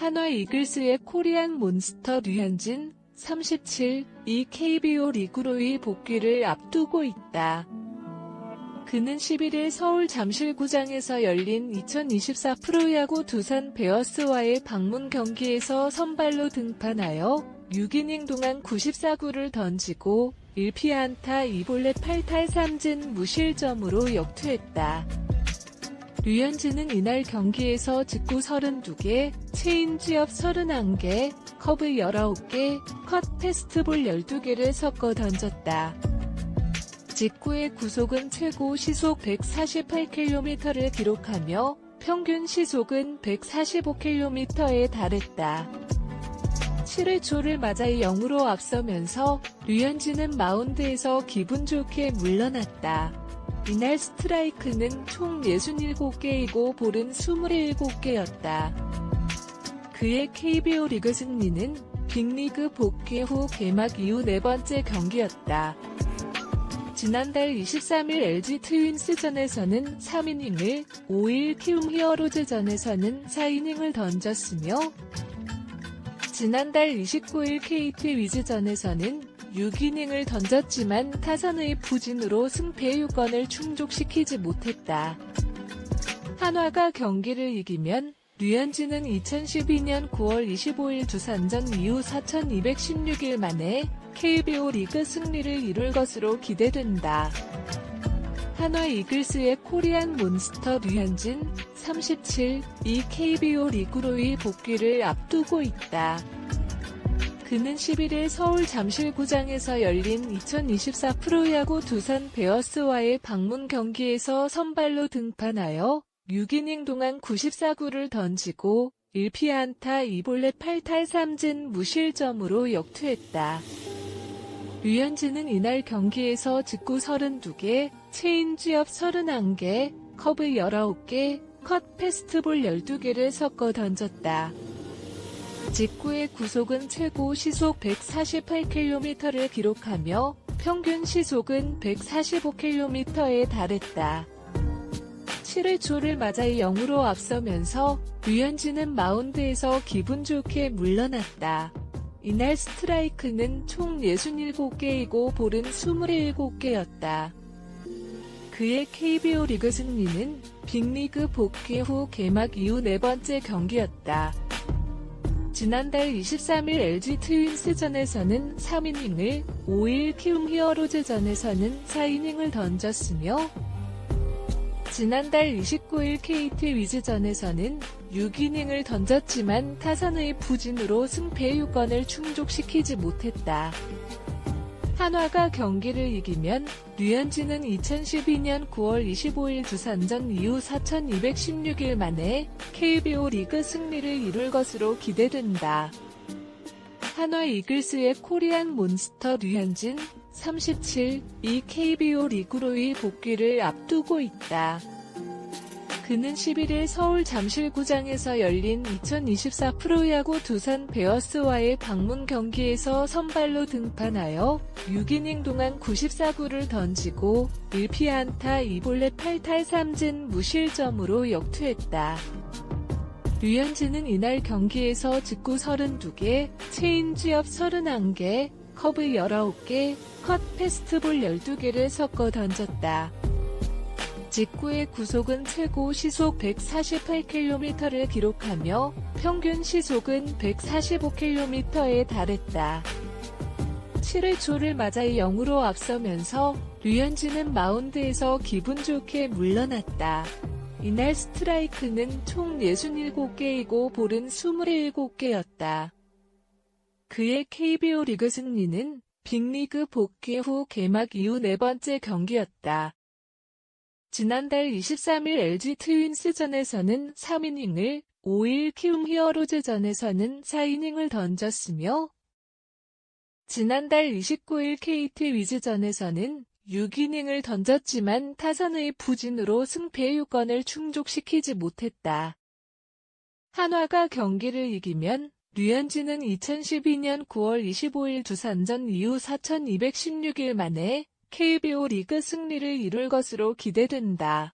한화 이글스의 코리안 몬스터 류현진 37, 이 KBO 리그로의 복귀를 앞두고 있다. 그는 11일 서울 잠실구장에서 열린 2024 프로야구 두산 베어스와의 방문 경기에서 선발로 등판하여 6이닝 동안 94구를 던지고 1피안타 2볼넷 8탈 3진 무실점으로 역투했다. 류현진은 이날 경기에서 직구 32개, 체인 지업 31개, 커브 19개, 컷 패스트볼 12개를 섞어 던졌다. 직구의 구속은 최고 시속 148km를 기록하며 평균 시속은 145km에 달했다. 7회 초를 맞아 0으로 앞서면서 류현진은 마운드에서 기분 좋게 물러났다. 이날 스트라이크는 총 67개이고 볼은 27개였다. 그의 KBO 리그 승리는 빅리그 복귀 후 개막 이후 네 번째 경기였다. 지난달 23일 LG 트윈스전에서는 3이닝을, 5일 키움 히어로즈전에서는 4이닝을 던졌으며 지난달 29일 KT 위즈전에서는 6이닝을 던졌지만 타선의 부진으로 승패 요건을 충족시키지 못했다. 한화가 경기를 이기면 류현진은 2012년 9월 25일 두산전 이후 4216일 만에 KBO 리그 승리를 이룰 것으로 기대된다. 한화 이글스의 코리안 몬스터 류현진 37, 이 KBO 리그로의 복귀를 앞두고 있다. 그는 11일 서울 잠실구장에서 열린 2024 프로야구 두산 베어스와의 방문 경기에서 선발로 등판하여 6이닝 동안 94구를 던지고 1피안타 2볼넷 8탈 3진 무실점으로 역투했다. 류현진은 이날 경기에서 직구 32개, 체인지업 31개, 커브 19개, 컷 패스트볼 12개를 섞어 던졌다. 직구의 구속은 최고 시속 148km를 기록하며 평균 시속은 145km에 달했다. 7회 초를 맞아 0으로 앞서면서 류현진은 마운드에서 기분 좋게 물러났다. 이날 스트라이크는 총 67개이고 볼은 27개였다. 그의 KBO 리그 승리는 빅리그 복귀 후 개막 이후 네 번째 경기였다. 지난달 23일 LG 트윈스전에서는 3이닝을, 5일 키움 히어로즈전에서는 4이닝을 던졌으며 지난달 29일 KT 위즈전에서는 6이닝을 던졌지만 타선의 부진으로 승패 요건을 충족시키지 못했다. 한화가 경기를 이기면 류현진은 2012년 9월 25일 두산전 이후 4216일 만에 KBO 리그 승리를 이룰 것으로 기대된다. 한화 이글스의 코리안 몬스터 류현진 37, 이 KBO 리그로의 복귀를 앞두고 있다. 그는 11일 서울 잠실구장에서 열린 2024 프로야구 두산 베어스와의 방문 경기에서 선발로 등판하여 6이닝 동안 94구를 던지고 1피안타 2볼넷 8탈 3진 무실점으로 역투했다. 류현진은 이날 경기에서 직구 32개, 체인지업 31개, 커브 19개, 컷 패스트볼 12개를 섞어 던졌다. 직구의 구속은 최고 시속 148km를 기록하며 평균 시속은 145km에 달했다. 7회 초를 맞아 0으로 앞서면서 류현진은 마운드에서 기분 좋게 물러났다. 이날 스트라이크는 총 67개이고 볼은 27개였다. 그의 KBO 리그 승리는 빅리그 복귀 후 개막 이후 네 번째 경기였다. 지난달 23일 LG 트윈스전에서는 3이닝을, 5일 키움 히어로즈전에서는 4이닝을 던졌으며 지난달 29일 KT 위즈전에서는 6이닝을 던졌지만 타선의 부진으로 승패 요건을 충족시키지 못했다. 한화가 경기를 이기면 류현진은 2012년 9월 25일 두산전 이후 4216일 만에 KBO 리그 승리를 이룰 것으로 기대된다.